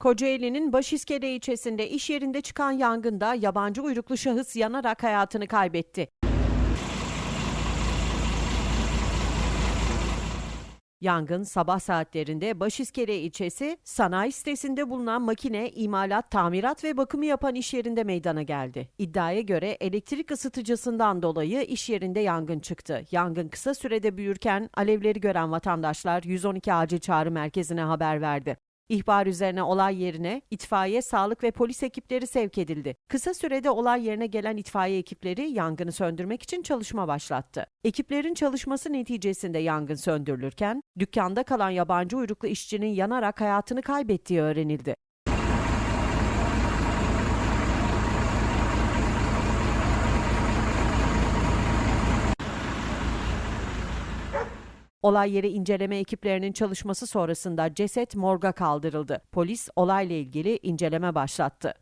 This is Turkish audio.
Kocaeli'nin Başiskele ilçesinde iş yerinde çıkan yangında yabancı uyruklu şahıs yanarak hayatını kaybetti. Yangın sabah saatlerinde Başiskele ilçesi sanayi sitesinde bulunan makine, imalat, tamirat ve bakımı yapan iş yerinde meydana geldi. İddiaya göre elektrik ısıtıcısından dolayı iş yerinde yangın çıktı. Yangın kısa sürede büyürken alevleri gören vatandaşlar 112 acil çağrı merkezine haber verdi. İhbar üzerine olay yerine itfaiye, sağlık ve polis ekipleri sevk edildi. Kısa sürede olay yerine gelen itfaiye ekipleri yangını söndürmek için çalışma başlattı. Ekiplerin çalışması neticesinde yangın söndürülürken dükkanda kalan yabancı uyruklu işçinin yanarak hayatını kaybettiği öğrenildi. Olay yeri inceleme ekiplerinin çalışması sonrasında ceset morga kaldırıldı. Polis olayla ilgili inceleme başlattı.